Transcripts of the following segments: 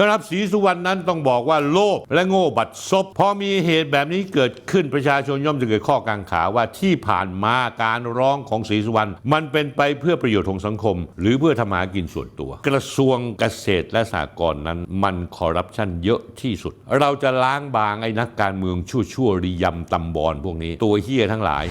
สำหรับศรีสุวรรณนั้นต้องบอกว่าโลภและโง่บัดซบพอมีเหตุแบบนี้เกิดขึ้นประชาชนย่อมจะเกิดข้อกังขาว่าที่ผ่านมาการร้องของศรีสุวรรณมันเป็นไปเพื่อประโยชน์ของสังคม หรือเพื่อทำมาหากินส่วนตัว กระทรวงเกษตรและสหกรณ์นั้นมันคอร์รัปชันเยอะที่สุด เราจะล้างบางไอ้นักการเมืองชั่วๆริยำตำบอลพวกนี้ ตัวเฮี้ยทั้งหลาย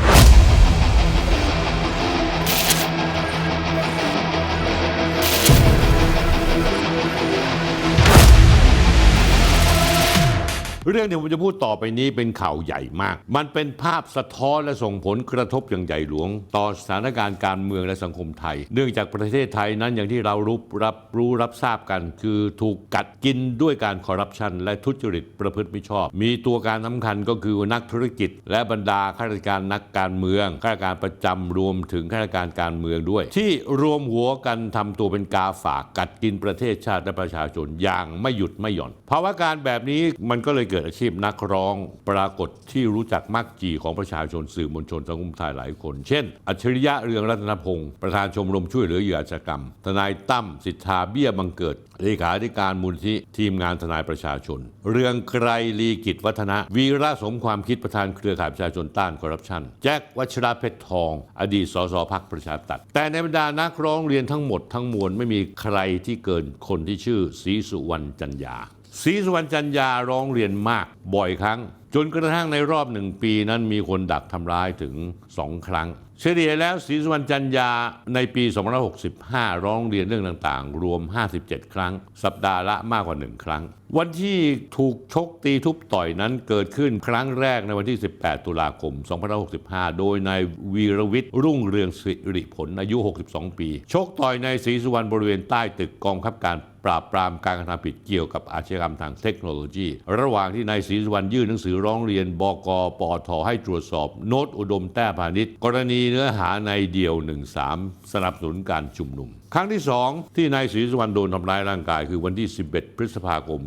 เรื่องที่ผมจะพูดต่อไปนี้เป็นข่าวใหญ่มาก มันเป็นภาพสะท้อนและส่งผลกระทบอย่างใหญ่หลวง ต่อสถานการณ์การเมืองและสังคมไทย เนื่องจากประเทศไทยนั้นอย่างที่เรารู้รับรู้รับทราบกัน คือถูกกัดกินด้วยการคอร์รัปชันและทุจริตประพฤติมิชอบ มีตัวการสำคัญก็คือนักธุรกิจ และบรรดาข้าราชการนักการเมืองข้าราชการประจำรวมถึงข้าราชการการเมืองด้วย ที่รวมหัวกันทำตัวเป็นกาฝากกัดกินประเทศชาติและประชาชนอย่างไม่หยุดไม่หย่อนภาวะการแบบนี้มันก็เลยเกิดิดอาชีพนักร้อง ปรากฏที่รู้จักมักจีของประชาชนสื่อมวลชนสังคมไทยหลายคน เช่น อัจฉริยะเรืองรัตนพงศ์ประธานชมรมช่วยเหลือเหยื่ออาชญากรรม ทนายตั้มสิทธาเบี้ยบังเกิดเลขาธิการมูลที่ทีมงานทนายประชาชน เรืองไกรลีกิจวัฒนะ วีระสมความคิดประธานเครือข่ายประชาชนต้านคอร์รัปชันแจ็ควัชระเพชรทอง อดีตสสพักประชาธิปัตย์แต่ในบรรดานักร้องเรียนทั้งหมดทั้งมวลไม่มีใครที่เกินคนที่ชื่อศรีสุวรรณจันยา ศรีสุวรรณจันยาร้องเรียนมากบ่อยครั้ง จนกระทั่งในรอบหนึ่งปีนั้นมีคนดักทำร้ายถึงสองครั้ง เฉลี่ยแล้วศรีสุวรรณจันยาในปี 2565 ร้องเรียนเรื่องต่างๆ รวม 57 ครั้ง สัปดาห์ละมากกว่า 1 ครั้งวันที่ถูกชกตีทุบต่อยนั้นเกิดขึ้นครั้งแรกในวันที่ 18 ตุลาคม 2565 โดยนายวีรวิทย์รุ่งเรืองสิริผลอายุ 62 ปี ชกต่อยในศรีสุวรรณบริเวณใต้ตึกกองบังคับการปราบปรามการกระทำผิดเกี่ยวกับอาชญากรรมทางเทคโนโลยี ระหว่างที่นายศรีสุวรรณยื่นหนังสือร้องเรียนบกปทให้ตรวจสอบ โน้ตอุดมแต้พาณิชย์กรณีเนื้อหาในเดี่ยว 13 สนับสนุนการชุมนุมครั้งที่2ที่นายศรีสุวรรณโดนทำร้ายร่างกายคือวันที่ 11 พฤษภาคม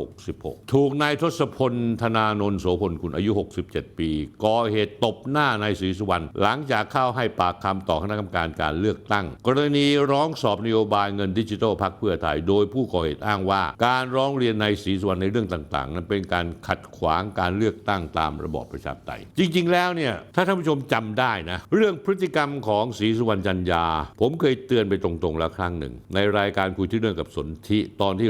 2566 ถูกนายทศพลธนานนท์โสพลคุณอายุ 67 ปีก่อเหตุตบหน้านายศรีสุวรรณหลังจากเข้าให้ปากคำต่อคณะกรรมการการเลือกตั้ง กรณีร้องสอบนโยบายเงินดิจิทัลพักเพื่อไทย โดยผู้ก่อเหตุอ้างว่า การร้องเรียนนายศรีสุวรรณในเรื่องต่างๆ นั้นเป็นการขัดขวางการเลือกตั้งตามระบอบประชาธิปไตยจริง ๆ แล้วเนี่ยถ้าท่านผู้ชมจำได้นะเรื่องพฤติกรรมของศรีสุวรรณจันยา ผมเคยเตือนไปตรงๆแล้วครั้งหนึ่ง ในรายการคุยที่เรื่องกับสนธิตอนที่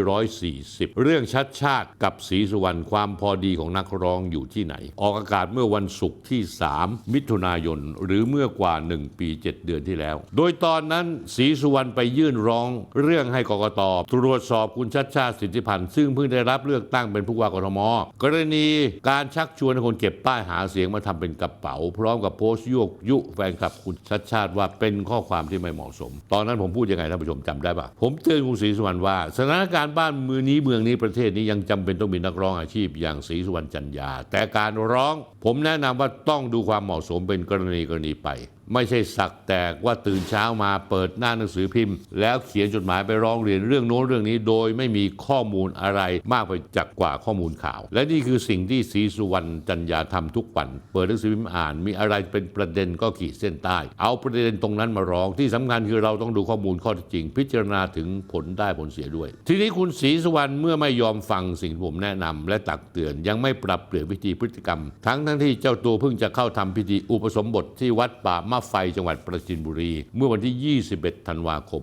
140 เรื่องชัดชาติกับศรีสุวรรณความพอดีของนักร้องอยู่ที่ไหน ออกอากาศเมื่อวันศุกร์ที่ 3 มิถุนายน หรือเมื่อกว่า 1 ปี 7 เดือนที่แล้ว โดยตอนนั้นศรีสุวรรณไปยื่นร้องเรื่องให้กกตตรวจสอบคุณชัดชาติสิทธิพันธ์ซึ่งเพิ่งได้รับเลือกตั้งเป็นผู้ว่ากทม กรณีการชักชวนคนเก็บป้ายหาเสียงมาทำเป็นกระเป๋า พร้อมกับโพสต์ยั่วยุแฟนคลับคุณชัดชาติว่าเป็นข้อความที่ไม่เหมาะสม ตอนนั้นผมมพูดยังไงท่านผู้ชมจำได้ปะผมเตือนคุณศรีสุวรรณว่าสถานการณ์บ้านเมืองนี้เมืองนี้ประเทศนี้ยังจำเป็นต้องมีนักร้องอาชีพอย่างศรีสุวรรณจันยา แต่การร้อง ผมแนะนำว่าต้องดูความเหมาะสมเป็นกรณีกรณีไป ไม่ใช่สักแต่ว่าตื่นเช้ามาเปิดหน้าหนังสือพิมพ์ แล้วเขียนจดหมายไปร้องเรียนเรื่องโน้นเรื่องนี้ โดยไม่มีข้อมูลอะไรมากไปจากกว่าข้อมูลข่าว และนี่คือสิ่งที่ศรีสุวรรณจันยาทำทุกวัน เปิดหนังสือพิมพ์อ่าน มีอะไรเป็นประเด็นก็ขีดเส้นใต้ เอาประเด็นตรงนั้นมาร้องที่สำคัญคือเราต้องดูข้อมูลข้อเท็จจริง พิจารณาถึงผลได้ผลเสียด้วย ทีนี้คุณศรีสุวรรณเมื่อไม่ยอมฟังสิ่งที่ผมแนะนำและตักเตือนยังไม่ปรับเปลี่ยนวิธีพฤติกรรม ทั้งทั้งที่เจ้าตัวเพิ่งจะเข้าทำพิธีอุปสมบทที่วัดป่ามะไฟจังหวัดประจินบุรี เมื่อวันที่ 21 ธันวาคม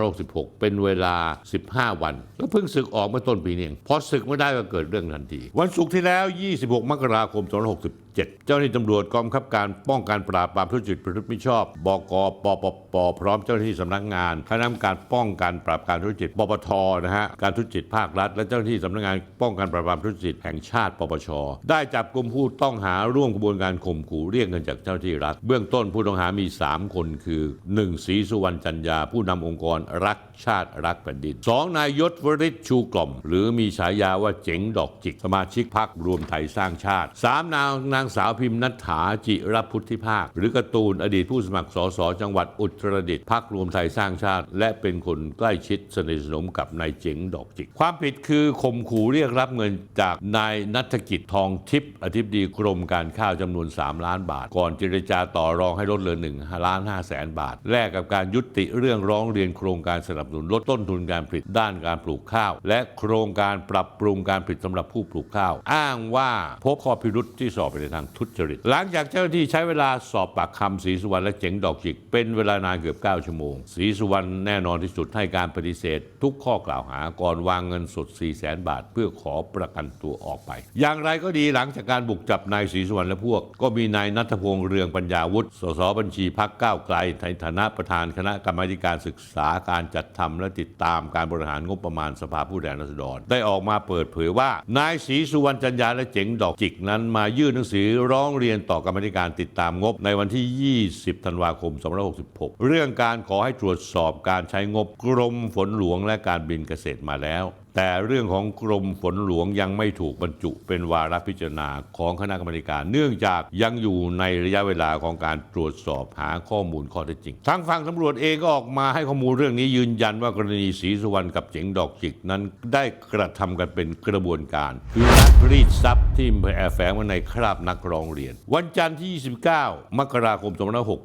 2566 เป็นเวลา 15 วัน แล้วเพิ่งศึกออกเมื่อต้นปีนี้เองพอศึกไม่ได้ก็เกิดเรื่องทันที วันศุกร์ที่แล้ว 26 มกราคม 2567 เจ้าหน้าที่ตำรวจกองบังคับการป้องกันปราบปรามทุจริตประพฤติมิชอบ บกปปปพร้อมเจ้าหน้าที่สำนักงานคณะกรรมการป้องกันปราบการทุจริตปปทนะฮะการทุจริตภาครัฐ และเจ้าหน้าที่สำนักงานป้องกันปราบปรามทุจริตแห่งชาติ ปปช ได้จับกลุ่มผู้ต้องหาร่วมกระบวนการข่มขู่เรียกเงินจากเจ้าหน้าที่รัฐ เบื้องต้นผู้ต้องหามี 3 คนคือ 1. ศรีสุวรรณจันยาผู้นำองค์กรรักชาติรักแผ่นดิน 2. นายยศวริศชูกล่อม หรือมีฉายาว่าเจ๋งดอกจิก สมาชิกพรรครวมไทยสร้างชาติ 3. นางนางสาวพิมพ์นัทถาจิรพุทธิภาค หรือกร์ตูนอดีตผู้สมัครสสจังหวัดอุตรดิตถ์พรรครวมไทยสร้างชาติ และเป็นคนใกล้ชิดสนิทสนมกับนายเจ๋งดอกจิก ความผิดคือข่มขู่เรียกรับเงินจากนายนัฐกิจทองทิพย์อธิบดีกรมการข้าวจำนวน 3 ล้านบาท ก่อนเจรจาต่อรองให้ลดเหลือ1ล้าน5แสนบาทแลกกับการยุติเรื่องร้องเรียนโครงการสนับบสนุนลดต้นทุนการผลิตด้านการปลูกข้าว และโครงการปรับปรุงการผลิตสำหรับผู้ปลูกข้าว อ้างว่าพบข้อพิรุษที่สอบไปในทางทุจริต หลังจากเจ้าหน้าที่ใช้เวลาสอบปากคำศรีสุวรรณและเจ๋งดอกจิก เป็นเวลานานเกือบ 9 ชั่วโมงศรีสุวรรณแน่นอนที่สุดให้การปฏิเสธ ทุกข้อกล่าวหาก่อนวางเงินสด 4 0 0แสนบาท เพื่อขอประกันตัวออกไป อย่างไรก็ดีหลังจากการบุกจับนายศรีสุวรรณและพวก ก็มีนายนัทพงษ์เรืองปัญญาวุฒิสสบัญชีพักก้าวไกลในฐานะประธานคณะกรรมาการศึกษาการจัดทำและติดตามการบริหารงบประมาณสภาผู้แทนราษฎร ได้ออกมาเปิดเผยว่า นายศรีสุวรรณจันยาและเจ๋งดอกจิกนั้นมายื่นหนังสือร้องเรียนต่อกรรมธิการติดตามงบในวันที่ 20 ธันวาคม 2566 เรื่องการขอให้ตรวจสอบการใช้งบกรมฝนหลวงและการบินเกษตรมาแล้ว แต่เรื่องของกรมฝนหลวงยังไม่ถูกบรรจุเป็นวาระพิจารณาของคณะกรรมการ เนื่องจากยังอยู่ในระยะเวลาของการตรวจสอบหาข้อมูลข้อเท็จจริง ทางฝั่งตำรวจเองก็ออกมาให้ข้อมูลเรื่องนี้ยืนยันว่ากรณีศรีสุวรรณกับเจ๋งดอกจิกนั้นได้กระทำกันเป็นกระบวนการ คือนักรีดทรัพย์ที่แอบแฝงไว้ในคราบนักร้องเรียน วันจันทร์ที่ 29 มกราคม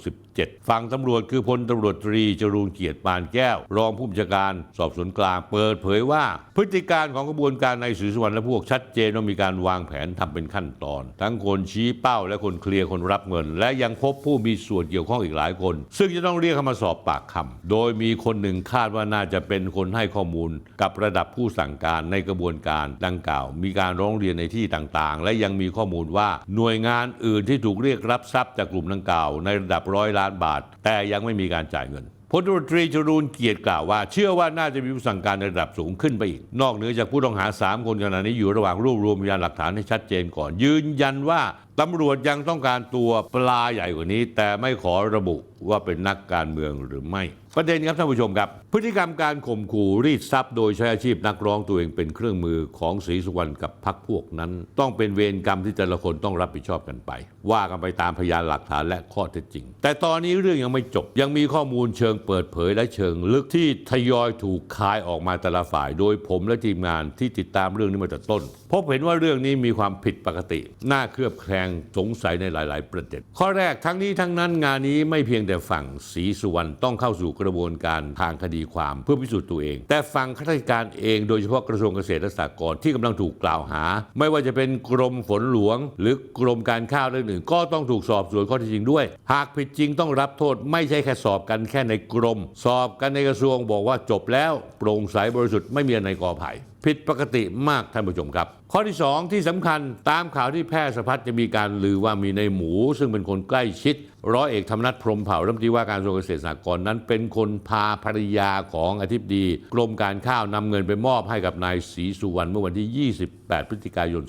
2567ฝั่งตำรวจคือพลตำรวจตรีจรูนเกียรติปานแก้ว รองผู้บัญชาการสอบสวนกลาง เปิดเผยว่า พพฤติการของกระบวนการในศรีสุวรรณและพวกชัดเจนว่ามีการวางแผนทำเป็นขั้นตอน ทั้งคนชี้เป้าและคนเคลียร์คนรับเงิน และยังพบผู้มีส่วนเกี่ยวข้องอีกหลายคน ซึ่งจะต้องเรียกเข้ามาสอบปากคำโดยมีคนหนึ่งคาดว่าน่าจะเป็นคนให้ข้อมูล กับระดับผู้สั่งการในกระบวนการดังกล่าว มีการร้องเรียนในที่ต่างๆ และยังมีข้อมูลว่าหน่วยงานอื่นที่ถูกเรียกรับทรัพย์จากกลุ่มดังกล่าว ในระดับร้อยล้านบาท แต่ยังไม่มีการจ่ายเงิน พลตรตรีจรูนเกียรติกล่าวว่า เชื่อว่าน่าจะมีผู้สั่งการในระดับสูงขึ้นไปอีก นอกเหนือจากผู้ต้องหา 3 คนขณะนี้อยู่ระหว่างรวบรวมพยานหลักฐานให้ชัดเจนก่อน ยืนยันว่า ตำรวจยังต้องการตัวปลาใหญ่กว่านี้ แต่ไม่ขอระบุว่าเป็นนักการเมืองหรือไม่ ประเด็นครับท่านผู้ชมครับ พฤติกรรมการข่มขู่รีดทรัพย์โดยใช้อาชีพนักร้องตัวเองเป็นเครื่องมือของศรีสุวรรณกับพรรคพวกนั้น ต้องเป็นเวรกรรมที่แต่ละคนต้องรับผิดชอบกันไป ว่ากันไปตามพยานหลักฐานและข้อเท็จจริง แต่ตอนนี้เรื่องยังไม่จบ ยังมีข้อมูลเชิงเปิดเผยและเชิงลึกที่ทยอยถูกคายออกมาแต่ละฝ่าย โดยผมและทีมงานที่ติดตามเรื่องนี้มาแต่ต้นพบเห็นว่าเรื่องนี้มีความผิดปกติ น่าเคลือบแคลงสงสัยในหลาย ๆ ประเด็นข้อแรกทั้งนี้ทั้งนั้นงานนี้ไม่เพียงแต่ฝั่งศรีสุวรรณต้องเข้าสู่กระบวนการทางคดีความเพื่อพิสูจน์ตัวเอง แต่ฝั่งข้าราชการเองโดยเฉพาะกระทรวงเกษตรและสหกรณ์ที่กำลังถูกกล่าวหา ไม่ว่าจะเป็นกรมฝนหลวง หรือกรมการข้าวเรื่องอื่นก็ต้องถูกสอบสวนข้อเท็จจริงด้วย หากผิดจริงต้องรับโทษไม่ใช่แค่สอบกันแค่ในกรม สอบกันในกระทรวงบอกว่าจบแล้วโปร่งใสบริสุทธิ์ไม่มีอะไรในกอไผ่ผิดปกติมากท่านผู้ชมครับ ข้อที่ 2 ที่สำคัญตามข่าวที่แพร่สะพัดจะมีการลือว่ามีในหมู ซึ่งเป็นคนใกล้ชิดร้อยเอกธรรมนัฐพรหมเผ่ารัฐมนตรีว่าการกระทรวงเกษตรสหกรณ์นั้น เป็นคนพาภรรยาของอธิบดีกรมการข้าวนำเงินไปมอบให้กับนายศรีสุวรรณเมื่อวันที่ 28 พฤศจิกายน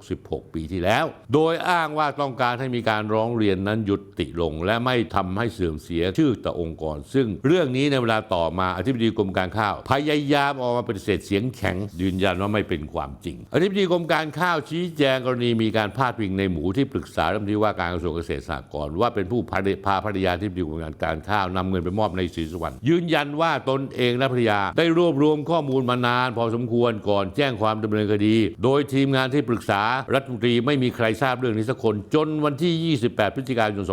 2566 ปีที่แล้ว โดยอ้างว่าต้องการให้มีการร้องเรียนนั้นยุติลง และไม่ทำให้เสื่อมเสียชื่อต่อองค์กร ซึ่งเรื่องนี้ในเวลาต่อมาอธิบดีกรมการข้าว พยายามออกมาปฏิเสธเสียงแข็ง ยืนยันว่าไม่เป็นความจริง อธิบดีกรมการข้าวชี้แจงกรณีมีการพาดพิงในหมูที่ปรึกษารัฐมนตรีว่าการกระทรวงเกษตรสหกรณ์ว่าเป็นผูพาพาภรรยาที่ดีกรมการการข้าวนำเงินไปมอบในศรีสุวรรณยืนยันว่าตนเองและภรรยา ได้รวบรวมข้อมูลมานาน พอสมควรก่อนแจ้งความดำเนินคดี โดยทีมงานที่ปรึกษารัฐมนตรีไม่มีใครทราบเรื่องนี้สักคน จนวันที่ 28 พฤศจิกายน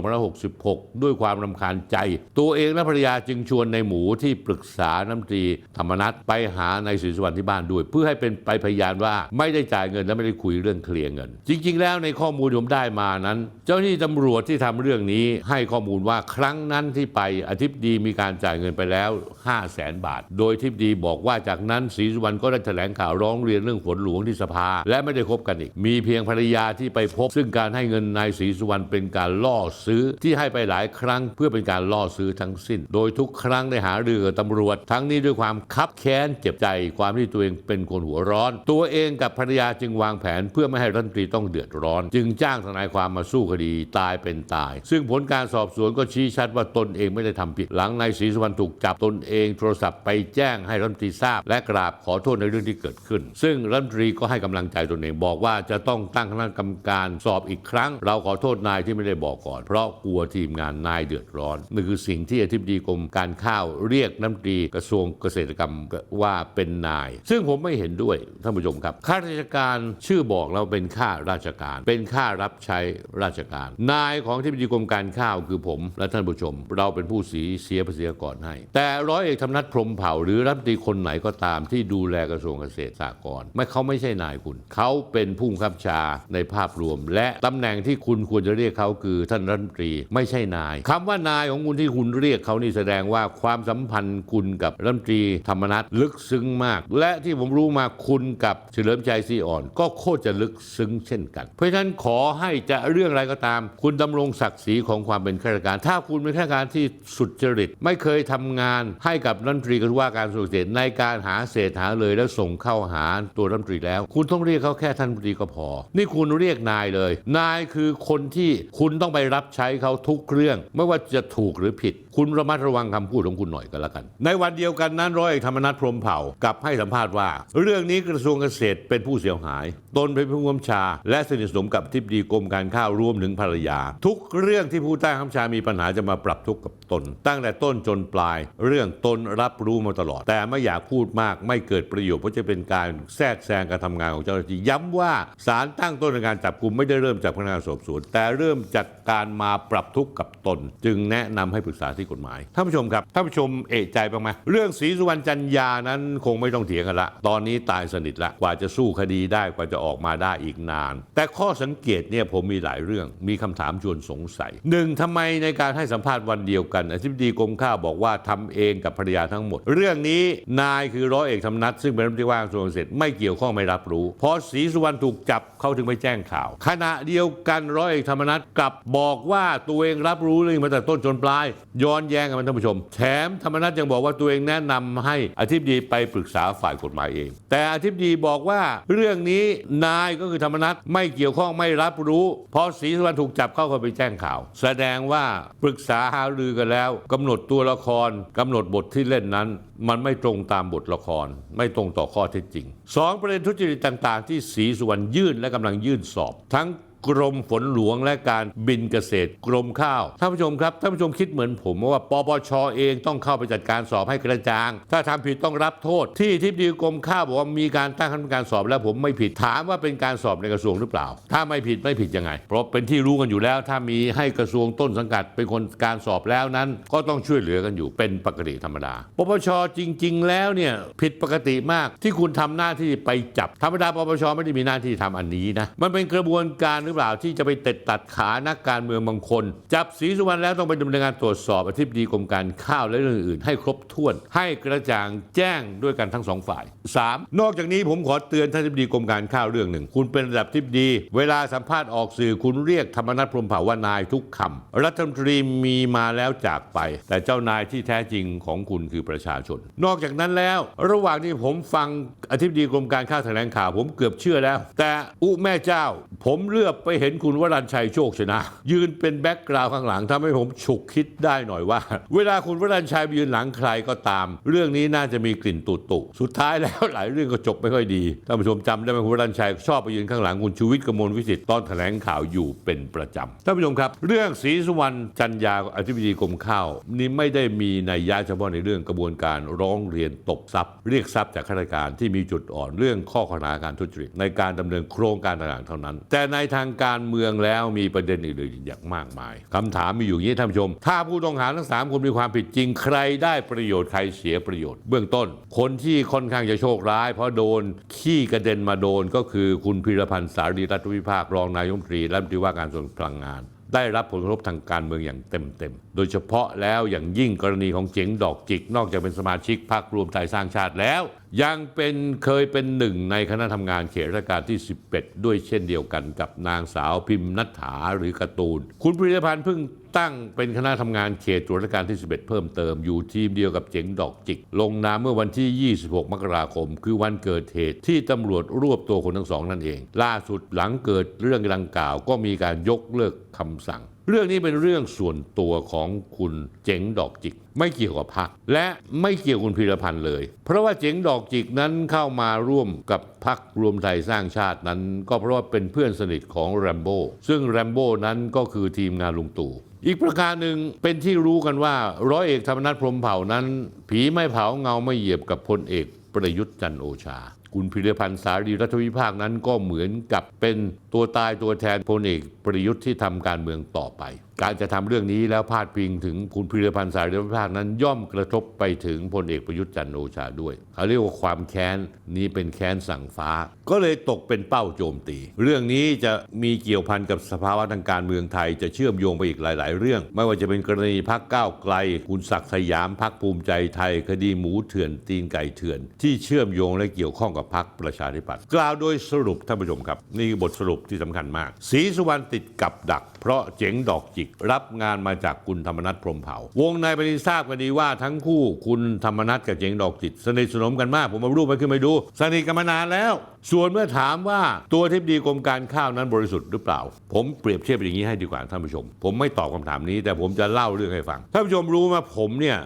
2566 ด้วยความรำคาญใจ ตัวเองและภรรยาจึงชวนในหมูที่ปรึกษาน้ำตรีธรรมนัฐไปหาในศรีสุวรรณที่บ้านด้วย เพื่อให้เป็นไปพยานว่าไม่ได้จ่ายเงินและไม่ได้คุยเรื่องเคลียร์เงิน จริง ๆ แล้วในข้อมูลที่ผมได้มานั้น เจ้าหน้าที่ตำรวจที่ทำเรื่องนี้ให้ข้อมูลว่าครั้งนั้นที่ไปอธิบดีมีการจ่ายเงินไปแล้ว 5 0 0แสนบาท โดยอธิบดีบอกว่าจากนั้นศรีสุวรรณก็ได้แถลงข่าวร้องเรียนเรื่องฝนหลวงที่สภา และไม่ได้คบกันอีก มีเพียงภรรยาที่ไปพบ ซึ่งการให้เงินนายศรีสุวรรณเป็นการล่อซื้อที่ให้ไปหลายครั้ง เพื่อเป็นการล่อซื้อทั้งสิ้น โดยทุกครั้งได้หาเรือตำรวจ ทั้งนี้ด้วยความคับแค้นเจ็บใจความที่ตัวเองเป็นคนหัวร้อน ตัวเองกับภรรยาจึงวางแผน เพื่อไม่ให้รัฐมนตรีต้องเดือดร้อน จึงจ้างทนายความมาสู้คดีตายเป็นตาย ซึ่งผลการสอบสวนก็ชี้ชัดว่าตนเองไม่ได้ทำผิด หลังนายศรีสุวรรณถูกจับตนเองโทรศัพท์ไปแจ้งให้รัฐมนตรีทราบ และกราบขอโทษในเรื่องที่เกิดขึ้น ซึ่งรัฐมนตรีก็ให้กำลังใจตนเองบอกว่าจะต้องตั้งคณะกรรมการสอบอีกครั้ง เราขอโทษนายที่ไม่ได้บอกก่อน เพราะกลัวทีมงานนายเดือดร้อนนี่คือสิ่งที่อธิบดีกรมการข้าวเรียกน้ำตรีกระทรวงเกษตรกรรมว่าเป็นนาย ซึ่งผมไม่เห็นด้วยท่านผู้ชมครับข้าราชการชื่อบอกเราเป็นข้าราชการ เป็นข้ารับใช้ราชการ นายของที่ปดีกรมการข้าวคือผมและท่านผู้ชม เราเป็นผู้สีเสียภาษีก่อนให้ แต่ร้อยเอกธรรมนัฐพรมเผ่า หรือรัฐมนตรีคนไหนก็ตามที่ดูแลกระทรวงเกษตรสหกรณ์ไม่เขาไม่ใช่นายคุณ เขาเป็นผู้บังคับชาในภาพรวม และตำแหน่งที่คุณควรจะเรียกเขาคือท่านรัฐมนตรีไม่ใช่นายคำว่านายของคุณที่คุณเรียกเขานี่แสดงว่าความสัมพันธ์คุณกับรัฐมนตรีธรรมนัฐลึกซึ้งมาก และที่ผมรู้มาคุณกับเฉลิมชัยศรีอ่อน ก็โคตรจะลึกซึ้งเช่นกัน เพราะฉะนั้นขอให้จะเรื่องอะไรก็ตาม คุณดำรงศักดิ์ศรีของความเป็นข้าราชการ ถ้าคุณเป็นข้าราชการที่สุจริต ไม่เคยทำงานให้กับรัฐมนตรีกระทรวงว่าการกระทรวงเกษตรในการหาเศษหาเลยแล้วส่งเข้าหาตัวรัฐมนตรีแล้ว คุณต้องเรียกเขาแค่ท่านรัฐมนตรีก็พอ นี่คุณเรียกนายเลย นายคือคนที่คุณต้องไปรับใช้เขาทุกเรื่อง ไม่ว่าจะถูกหรือผิด คุณระมัดระวังคำพูดของคุณหน่อยก็แล้วกัน ในวันเดียวกันนั้นร้อยเอกธรรมนัฐพรหมเผ่ากับให้สัมภาษณ์ว่า เรื่องนี้กระทรวงเกษตรเป็นผู้เสียหาย ตนเป็นผู้กำกับชา และสนิทสนมกับทิบดีกรมการข้าวรวมถึงภรรยา ทุกเรื่องที่ผู้ใต้บังคับบัญชามีปัญหาจะมาปรับทุกข์กับตน ตั้งแต่ต้นจนปลาย เรื่องตนรับรู้มาตลอด แต่ไม่อยากพูดมากไม่เกิดประโยชน์เพราะจะเป็นการแทรกแซงการทำงานของเจ้าหน้าที่ย้ำว่าศาลตั้งต้นในการจับกลุ่มไม่ได้เริ่มจากพนักงานสอบสวน แต่เริ่มจากการมาปรับทุกข์กับตน จึงแนะนำให้ปรึกษาที่กฎหมายท่านผู้ชมครับท่านผู้ชมเอะใจบ้างไหมเรื่องศรีสุวรรณจันยานั้นคงไม่ต้องเถียงกันละ ตอนนี้ตายสนิทละกว่าจะสู้คดีได้กว่าจะออกมาได้อีกนาน แต่ข้อสังเกตเนี่ยผมมีหลายเรื่องมีคำถามชวนสงสัยหนึ่งทำไมในการให้สัมภาษณ์วันเดียวกันอธิบดีกรมข้าวบอกว่าทำเองกับภรรยาทั้งหมด เรื่องนี้นายคือร้อยเอกธรรมนัฐซึ่งเป็นรัฐมนตรีว่าการกระทรวงเกษตรไม่เกี่ยวข้องไม่รับรู้พอศรีสุวรรณถูกจับเขาถึงไปแจ้งข่าว ขณะเดียวกันร้อยเอกธรรมนัฐกลับบอกว่าตัวเองรับรู้เรื่องมาแต่ต้นจนปลาย ย้อนแย้งกันท่านผู้ชม แถมธรรมนัฐยังบอกว่าตัวเองแนะนำให้อธิบดีไปปรึกษาฝ่ายกฎหมายเอง แต่อธิบดีบอกว่าเรื่องนี้นายก็คือธรรมนัฐไม่เกี่ยวข้องไม่รับรู้พอศรีสุวรรณถูกจับเข้าก็ไปแจ้งข่าวแสดงว่าปรึกษาหารือกันแล้วกำหนดตัวละครกำหนดบทที่เล่นนั้น มันไม่ตรงตามบทละคร ไม่ตรงต่อข้อเท็จจริงสองประเด็นทุจริตต่าง ๆ ที่สีสุวรรณยื่นและกำลังยื่นสอบ ทั้ง กรมฝนหลวงและการบินเกษตรกรมข้าวท่านผู้ชมครับท่านผู้ชมคิดเหมือนผมว่าปปชเองต้องเข้าไปจัดการสอบให้กระจ่าง ถ้าทำผิดต้องรับโทษ ที่ทิบดีกรมข้าวบอกว่ามีการตั้งคณะกรรมการสอบแล้วผมไม่ผิดถามว่าเป็นการสอบในกระทรวงหรือเปล่า ถ้าไม่ผิดไม่ผิดยังไง เพราะเป็นที่รู้กันอยู่แล้ว ถ้ามีให้กระทรวงต้นสังกัดเป็นคนการสอบแล้วนั้น ก็ต้องช่วยเหลือกันอยู่เป็นปกติธรรมดาปปชจริง ๆ แล้วเนี่ยผิดปกติมากที่คุณทำหน้าที่ไปจับธรรมดาปปชไม่ได้มีหน้าที่ทำอันนี้นะมันเป็นกระบวนการหรือเปล่าที่จะไปเตะตัดขานักการเมืองบางคน จับศรีสุวรรณแล้วต้องไปดำเนินการตรวจสอบอธิบดีกรมการข้าวและเรื่องอื่นให้ครบถ้วน ให้กระจ่างแจ้งด้วยกันทั้งสองฝ่าย 3. นอกจากนี้ผมขอเตือนท่านอธิบดีกรมการข้าวเรื่องหนึ่ง คุณเป็นระดับทิบดี เวลาสัมภาษณ์ออกสื่อคุณเรียกธรรมนัฐพรมเผ่าว่านายทุกคำรัฐมนตรีมีมาแล้วจากไป แต่เจ้านายที่แท้จริงของคุณคือประชาชน นอกจากนั้นแล้ว ระหว่างที่ผมฟังอธิบดีกรมการข้าวแถลงข่าวผมเกือบเชื่อแล้ว แต่อุแม่เจ้า ผมเลือกไปเห็นคุณวรัญชัยโชคชนะ ยืนเป็นแบ็กกราวข้างหลังทำให้ผมฉุกคิดได้หน่อยว่า เวลาคุณวรัญชัยไปยืนหลังใครก็ตาม เรื่องนี้น่าจะมีกลิ่นตุตุสุดท้ายแล้วหลายเรื่องก็จบไม่ค่อยดีท่านผู้ชมจำได้ไหมคุณวรัญชัยชอบไปยืนข้างหลังคุณชูวิทย์กมลวิสิทธิ์ตอนแถลงข่าวอยู่เป็นประจำท่านผู้ชมครับ เรื่องศรีสุวรรณจันยาอธิบดีกรมข้าว นี่ไม่ได้มีในยะเฉพาะในเรื่องกระบวนการร้องเรียนตบทรัพย์ เรียกทรัพย์จากข้าราชการที่มีจุดอ่อนเรื่องข้อข้อหาการทุจริตในการดำเนินโครงการต่างๆเท่านั้น แต่ในทางการเมืองแล้วมีประเด็นอื่นๆอย่างมากมายคำถามมีอยู่อย่างนี้ท่านผู้ชม ถ้าผู้ต้องหาทั้งสามคนมีความผิดจริงใครได้ประโยชน์ใครเสียประโยชน์ เบื้องต้น คนที่ค่อนข้างจะโชคร้าย เพราะโดนขี้กระเด็นมาโดนก็คือคุณพิรพันธ์สารีรัฐวิภาครองนายกรัฐมนตรีรัฐมนตรีว่าการกระทรวงพลังงานได้รับผลกระทบทางการเมืองอย่างเต็มๆ โดยเฉพาะแล้วอย่างยิ่งกรณีของเจ๋งดอกจิก นอกจากเป็นสมาชิกพรรครวมไทยสร้างชาติแล้ว ยังเป็นเคยเป็นหนึ่งในคณะทำงานเขตราชการที่ 11 ด้วยเช่นเดียวกันกับนางสาวพิมพ์นัฐาหรือการ์ตูน คุณพิรพันธ์เพิ่งตั้งเป็นคณะทำงานเขตตรวจราชการที่ 11 เพิ่มเติมอยู่ทีมเดียวกับเจ๋งดอกจิก ลงนามเมื่อวันที่ 26 มกราคม คือวันเกิดเหตุที่ตำรวจรวบตัวคนทั้งสองนั่นเอง ล่าสุดหลังเกิดเรื่องดังกล่าวก็มีการยกเลิกคำสั่ง เรื่องนี้เป็นเรื่องส่วนตัวของคุณเจ๋งดอกจิก ไม่เกี่ยวกับพรรคและไม่เกี่ยวกับคุณพีรพันธ์เลย เพราะว่าเจ๋งดอกจิกนั้นเข้ามาร่วมกับพรรครวมไทยสร้างชาตินั้น ก็เพราะว่าเป็นเพื่อนสนิทของแรมโบ้ซึ่งแรมโบ้นั้นก็คือทีมงานลุงตู่อีกประการหนึ่งเป็นที่รู้กันว่า ร้อยเอกธรรมนัฐพรมเผ่านั้น ผีไม่เผาเงาไม่เหยียบกับพลเอกประยุทธ์จันโอชา คุณพิรพันธ์สารีรัฐวิภาคนั้นก็เหมือนกับเป็นตัวตายตัวแทนพลเอกประยุทธ์ที่ทำการเมืองต่อไป การจะทำเรื่องนี้แล้วพาดพิงถึงคุณพิรพันธ์สารีรัฐวิภาคนั้น ย่อมกระทบไปถึงพลเอกประยุทธ์จันโอชาด้วยเขาเรียกว่าความแค้นนี้เป็นแค้นสั่งฟ้า ก็เลยตกเป็นเป้าโจมตี เรื่องนี้จะมีเกี่ยวพันกับสภาวะทางการเมืองไทยจะเชื่อมโยงไปอีกหลาย ๆ เรื่อง ไม่ว่าจะเป็นกรณีพักก้าวไกล คุณศักดิ์สยามพักภูมิใจไทย คดีหมูเถื่อนตีนไก่เถื่อน ที่เชื่อมโยงและเกี่ยวข้องกับพักประชาธิปัตย์กล่าวโดยสรุปท่านผู้ชมครับ นี่คือบทสรุปที่สำคัญมากศรีสุวรรณติดกับดัก เพราะเจ๋งดอกจิก รับงานมาจากคุณธรรมนัฐพรหมเผ่าวงในปฏิทราบกันดีว่าทั้งคู่คุณธรรมนัฐกับเจ๋งดอกจิตสนิทสนมกันมาก ผมเอารูปไปขึ้นไปดูสนิทกันมานานแล้ว ส่วนเมื่อถามว่าตัวทิบดีกรมการข้าวนั้นบริสุทธิ์หรือเปล่า ผมเปรียบเทียบอย่างนี้ให้ดีกว่าท่านผู้ชม ผมไม่ตอบคำถามนี้ แต่ผมจะเล่าเรื่องให้ฟังท่านผู้ชมรู้มาผมเนี่ย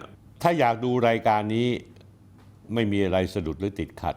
ถ้าอยากดูรายการนี้ไม่มีอะไรสะดุดหรือติดขัด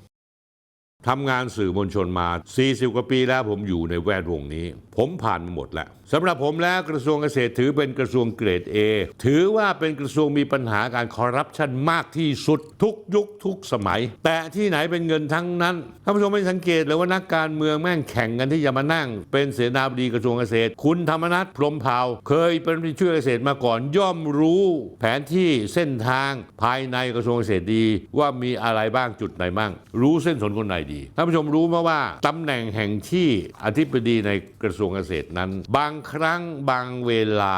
ทำงานสื่อมวลชนมา 40 กว่าปีแล้วผมอยู่ในแวดวงนี้ ผมผ่านมาหมดแล้วสำหรับผมแล้วกระทรวงเกษตรถือเป็นกระทรวงเกรด A ถือว่าเป็นกระทรวงมีปัญหาการคอร์รัปชันมากที่สุดทุกยุคทุกสมัย แต่ที่ไหนเป็นเงินทั้งนั้นท่านผู้ชมไม่สังเกตเลยว่านักการเมืองแม่งแข่งกันที่จะมานั่ง เป็นเสนาบดีกระทรวงเกษตร คุณธรรมนัฐพรมเผาเคยเป็นผู้ช่วยเกษตรมาก่อนย่อมรู้แผนที่เส้นทางภายในกระทรวงเกษตรดีว่ามีอะไรบ้างจุดไหนบ้างรู้เส้นสนคนไหนดีท่านผู้ชมรู้ไหมว่าตำแหน่งแห่งที่อธิบดีในกระทรวงเกษตรนั้น บางครั้งบางเวลา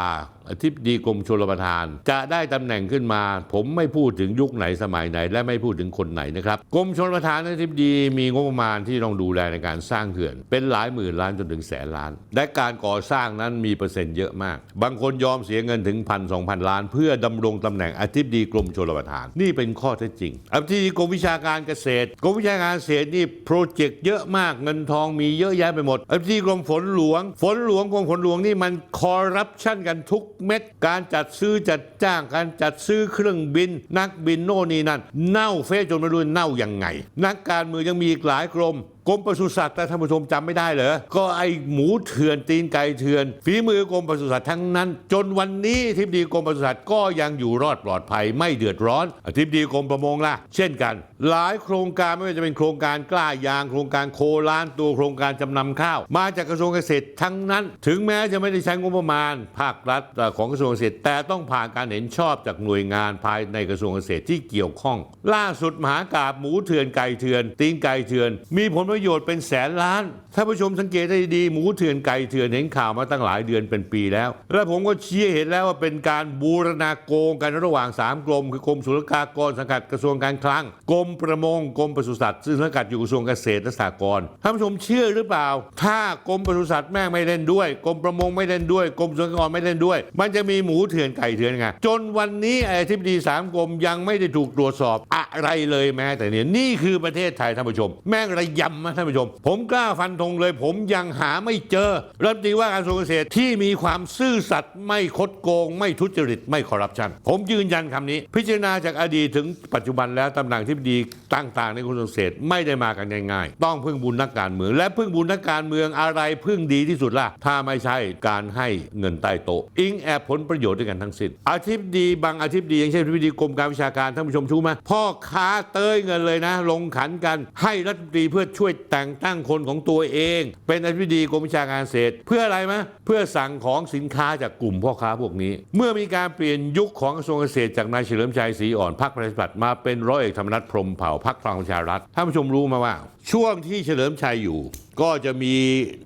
อธิบดีกรมชลประทาน จะได้ตำแหน่งขึ้นมา ผมไม่พูดถึงยุคไหนสมัยไหน และไม่พูดถึงคนไหนนะครับกรมชลประทานอธิบดีมีงบประมาณที่ต้องดูแลในการสร้างเขื่อน เป็นหลายหมื่นล้านจนถึงแสนล้าน และการก่อสร้างนั้นมีเปอร์เซ็นต์เยอะมาก บางคนยอมเสียเงินถึงพันสองพันล้าน เพื่อดำรงตำแหน่งอธิบดีกรมชลประทาน นี่เป็นข้อเท็จจริงอธิบดีกรมวิชาการเกษตรกรมวิชาการเกษตรนี่โปรเจกต์เยอะมากเงินทองมีเยอะแยะไปหมดอธิบดีกรมฝนหลวง ฝนหลวงกรมฝนหลวงนี่มันคอร์รัปชันกันทุกเม็ด การจัดซื้อจัดจ้างการจัดซื้อเครื่องบิน นักบินโน่นนี่นั่นเน่าเฟะจนไม่รู้เน่ายังไง นักการเมืองยังมีอีกหลายกรม กรมปศุสัตว์แต่ท่านผู้ชมจำไม่ได้เหรอ ก็ไอหมูเถื่อนตีนไก่เถื่อนฝีมือกรมปศุสัตว์ทั้งนั้น จนวันนี้อธิบดีกรมปศุสัตว์ก็ยังอยู่รอดปลอดภัยไม่เดือดร้อนอธิบดีกรมประมงล่ะ เช่นกัน หลายโครงการไม่ว่าจะเป็นโครงการกล้ายาง โครงการโคล้านตัวโครงการจำนำข้าว มาจากกระทรวงเกษตรทั้งนั้น ถึงแม้จะไม่ได้ใช้งบประมาณ ภาครัฐของกระทรวงเกษตร แต่ต้องผ่านการเห็นชอบจากหน่วยงานภายในกระทรวงเกษตรที่เกี่ยวข้อง ล่าสุดมหากาบหมูเถื่อนไก่เถื่อนตีนไก่เถื่อนมีผลประโยชน์เป็นแสนล้านท่านผู้ชมสังเกตได้ดีหมูเถื่อนไก่เถื่อนเห็นข่าวมาตั้งหลายเดือนเป็นปีแล้ว และผมก็เชี้เห็นแล้วว่าเป็นการบูรณาโกงกันระหว่าง 3 กรม คือกรมศุลกากรสังกัดกระทรวงการคลังกรมประมงกรมปศุสัตว์ซึ่งสังกัดอยู่กระทรวงเกษตรและสหกรณ์ท่านผู้ชมเชื่อหรือเปล่า ถ้ากรมปศุสัตว์แม่งไม่เล่นด้วยกรมประมงไม่เล่นด้วยกรมศุลกากรไม่เล่นด้วย มันจะมีหมูเถื่อนไก่เถื่อนไงจนวันนี้ไอ้อธิบดีสามกรมยังไม่ได้ถูกตรวจสอบอะไรเลยแม้แต่เนี่ยนี่คือประเทศไทยท่านผู้ชม แม่งระยำนะท่านผู้ชม ผมกล้าฟันธงเลย ผมยังหาไม่เจอรัฐมนตรีว่าการกระทรวงเกษตรที่มีความซื่อสัตย์ไม่คดโกง ไม่ทุจริตไม่คอร์รัปชันผมยืนยันคำนี้ พิจารณาจากอดีตถึงปัจจุบันแล้วตำแหน่งที่ดีต่างๆในกระทรวงเกษตรไม่ได้มากันง่ายๆ ต้องพึ่งบุญนักการเมือง และพึ่งบุญนักการเมืองอะไรพึ่งดีที่สุดล่ะถ้าไม่ใช่การให้เงินใต้โต๊ะอิงแอบผลประโยชน์ด้วยกันทั้งสิ้นอาทิตย์ดีบางอาทิตย์ดีอย่างเช่นอธิบดีกรมการวิชาการท่านผู้ชมชูไหมพ่อค้าเต้ยเงินเลยนะ ลงขันกันให้รัฐมนตรีเพื่อช่วยแต่งตั้งคนของตัวเอง เป็นอธิบดีกรมวิชาการเกษตรเพื่ออะไรมะเพื่อสั่งของสินค้าจากกลุ่มพ่อค้าพวกนี้ เมื่อมีการเปลี่ยนยุคของกระทรวงเกษตรจากนายเฉลิมชัยศรีอ่อนพรรคประชาธิปัตย์มาเป็นร้อยเอกธรรมนัฐพรหมเผ่าพรรคพลังประชารัฐท่านผู้ชมรู้มาว่า ช่วงที่เฉลิมชัยอยู่ ก็จะมี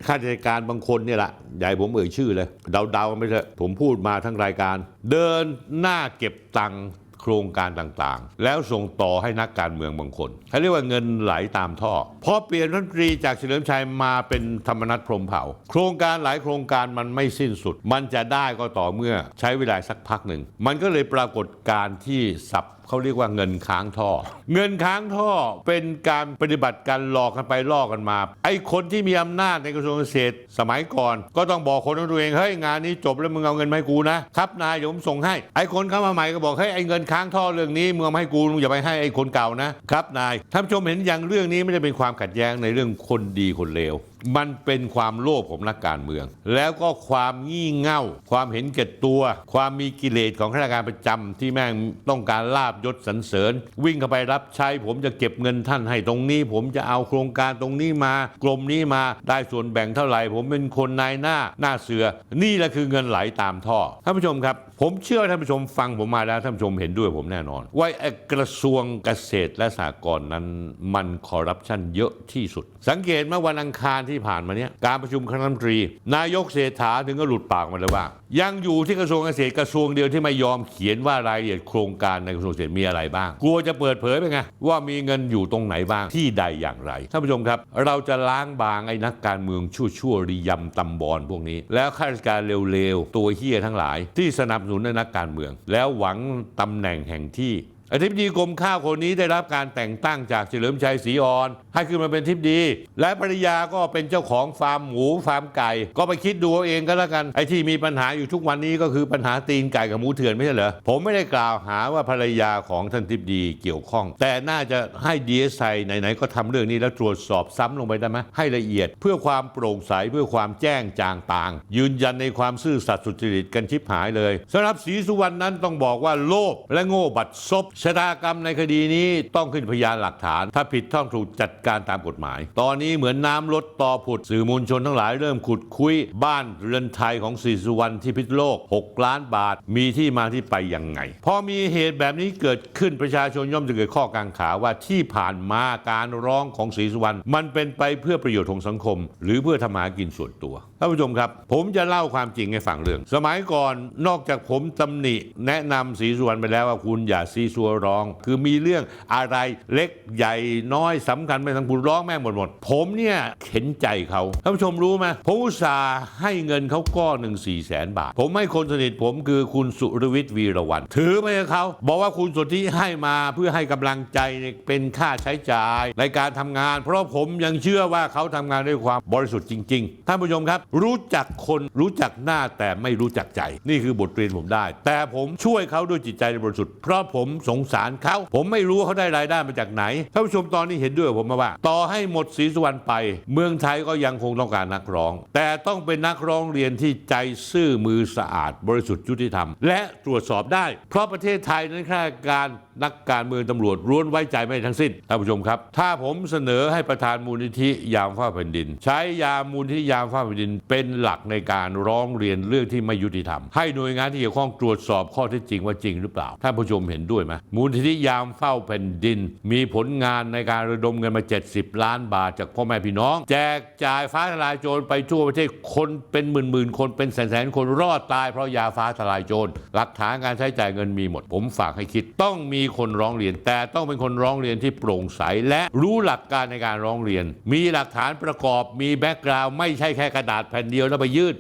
ข้าราชการบางคนเนี่ยแหละใหญ่ผมเอ่ยชื่อเลยเดาๆกันไม่เถอะผมพูดมาทั้งรายการ เดินหน้าเก็บตังค์ ครงการต่างๆ แล้วส่งต่อให้นักการเมืองบางคนเขาเรียกว่าเงินไหลตามท่อพอเปลี่ยนรัฐมนตรีจากเฉลิมชัยมาเป็นธรรมนัฐพรมเผ่า โครงการหลายโครงการมันไม่สิ้นสุด มันจะได้ก็ต่อเมื่อใช้เวลาสักพักหนึ่ง มันก็เลยปรากฏการที่สับ เขาเรียกว่าเงินค้างท่อ เงินค้างท่อเป็นการปฏิบัติการหลอกกันไปหลอกกันมา ไอ้คนที่มีอำนาจในกระทรวงเกษตร สมัยก่อน ก็ต้องบอกคนของตัวเองเฮ้ยงานนี้จบแล้วมึงเอาเงินมาให้กูนะครับนายเดี๋ยวผมส่งให้ ไอ้คนเข้ามาใหม่ก็บอกเฮ้ยไอ้เงินค้างท่อเรื่องนี้มึงเอามาให้กูมึงอย่าไปให้ไอ้คนเก่านะครับนายท่านผู้ชมเห็นอย่างเรื่องนี้ไม่ได้เป็นความขัดแย้งในเรื่องคนดีคนเลวมันเป็นความโลภของนักการเมือง แล้วก็ความงี่เง่า ความเห็นแก่ตัว ความมีกิเลสของข้าราชการประจำที่แม่งต้องการลาบยศสรรเสริญ วิ่งเข้าไปรับใช้ ผมจะเก็บเงินท่านให้ตรงนี้ ผมจะเอาโครงการตรงนี้มากรมนี้มาได้ส่วนแบ่งเท่าไหร่ ผมเป็นคนนายหน้าหน้าเสือ นี่แหละคือเงินไหลตามท่อท่านผู้ชมครับผมเชื่อท่านผู้ชมฟังผมมาแล้วท่านผู้ชมเห็นด้วยผมแน่นอน ว่ากระทรวงเกษตรและสหกรณ์นั้นมันคอร์รัปชันเยอะที่สุด สังเกตเมื่อวันอังคารที่ผ่านมาเนี้ยการประชุมคณะรัฐมนตรี นายกเศรษฐาถึงก็หลุดปากมาเลยว่า ยังอยู่ที่กระทรวงเกษตรกระทรวงเดียวที่ไม่ยอมเขียนว่ารายละเอียดโครงการในกระทรวงเกษตรมีอะไรบ้าง กลัวจะเปิดเผยไปไงว่ามีเงินอยู่ตรงไหนบ้างที่ใดอย่างไรท่านผู้ชมครับ เราจะล้างบางไอ้นักการเมืองชั่วๆริยำตำบอลพวกนี้ แล้วข้าราชการเร็วๆตัวเฮี้ยทั้งหลายที่สนับสนุนในนักการเมือง แล้วหวังตำแหน่งแห่งที่ อธิบดีกรมข้าวคนนี้ได้รับการแต่งตั้งจากเฉลิมชัยศรีอ่อน ให้ขึ้นมาเป็นทิบดี และภรรยาก็เป็นเจ้าของฟาร์มหมูฟาร์มไก่ ก็ไปคิดดูเอาเองก็แล้วกันไอ้ที่มีปัญหาอยู่ทุกวันนี้ก็คือปัญหาตีนไก่กับหมูเถื่อนไม่ใช่เหรอผมไม่ได้กล่าวหาว่าภรรยาของท่านทิบดีเกี่ยวข้อง แต่น่าจะให้ดีเอสไอไหนๆก็ทำเรื่องนี้แล้วตรวจสอบซ้ำลงไปได้ไหมให้ละเอียด เพื่อความโปร่งใสเพื่อความแจ้งจางต่าง ยืนยันในความซื่อสัตย์สุจริตกันชิบหายเลยสำหรับศรีสุวรรณนั้นต้องบอกว่าโลภและโง่บัดซบชะตากรรมในคดีนี้ต้องขึ้นพยานหลักฐาน ถ้าผิดต้องถูกจัดการตามกฎหมาย ตอนนี้เหมือนน้ำลดต่อผุดสื่อมวลชนทั้งหลายเริ่มขุดคุยบ้านเรือนไทยของศรีสุวรรณที่พิษโลก 6 ล้านบาทมีที่มาที่ไปยังไง พอมีเหตุแบบนี้เกิดขึ้นประชาชนย่อมจะเกิดข้อกังขาว่าที่ผ่านมาการร้องของศรีสุวรรณมันเป็นไปเพื่อประโยชน์ของสังคม หรือเพื่อทำหากินส่วนตัวท่านผู้ชมครับ ผมจะเล่าความจริงให้ฟังเรื่อง สมัยก่อนนอกจากผมตำหนิ แนะนำศรีสุวรรณไปแล้วว่าคุณอย่าซีซัวร้อง คือมีเรื่องอะไรเล็กใหญ่น้อยสำคัญไม่ทั้งคุณร้องแม่หมดหมด ผมเนี่ยเข็นใจเขาท่านผู้ชมรู้ไหมผมอุตส่าห์ให้เงินเขาก้อนหนึ่งสี่แสนบาท ผมให้คนสนิทผมคือคุณสุรวิทย์วีรวัน ถือไปให้เขา บอกว่าคุณสนที่ให้มาเพื่อให้กำลังใจเป็นค่าใช้จ่ายในการทำงาน เพราะผมยังเชื่อว่าเขาทำงานด้วยความบริสุทธิ์จริง ๆ ท่านผู้ชมครับ รู้จักคนรู้จักหน้าแต่ไม่รู้จักใจ นี่คือบทเรียนผมได้ แต่ผมช่วยเขาด้วยจิตใจบริสุทธิ์เพราะผมสงสารเขาผมไม่รู้เขาได้รายได้มาจากไหนท่านผู้ชมตอนนี้เห็นด้วยผมมาว่า ต่อให้หมดศรีสุวรรณไป เมืองไทยก็ยังคงต้องการนักร้อง แต่ต้องเป็นนักร้องเรียนที่ใจซื่อมือสะอาด บริสุทธิ์ยุติธรรม และตรวจสอบได้ เพราะประเทศไทยนั้นข้าราชการนักการเมืองตำรวจล้วนไว้ใจไม่ทั้งสิ้นท่านผู้ชมครับ ถ้าผมเสนอให้ประธานมูลนิธิยามฟ้าแผ่นดิน ใช้ยามมูลนิธิยามฟ้าแผ่นดิน เป็นหลักในการร้องเรียนเรื่องที่ไม่ยุติธรรม ให้หน่วยงานที่เกี่ยวข้องตรวจสอบข้อเท็จจริงว่าจริงหรือเปล่าท่านผู้ชมเห็นด้วยไหมมูลนิธิยามเฝ้าแผ่นดิน มีผลงานในการระดมเงินมา 70 ล้านบาทจากพ่อแม่พี่น้อง แจกจ่ายฟ้าทลายโจรไปทั่วประเทศคนเป็นหมื่นๆคนเป็นแสนๆคนรอดตายเพราะยาฟ้าทลายโจรหลักฐานการใช้จ่ายเงินมีหมด ผมฝากให้คิด ต้องมีคนร้องเรียน แต่ต้องเป็นคนร้องเรียนที่โปร่งใสและรู้หลักการในการร้องเรียน มีหลักฐานประกอบมีแบ็กกราวด์ไม่ใช่แค่กระดาษแผ่นเดียวแล้วไปยื่น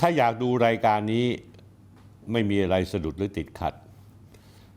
ถ้าอยากดูรายการนี้ไม่มีอะไรสะดุดหรือติดขัด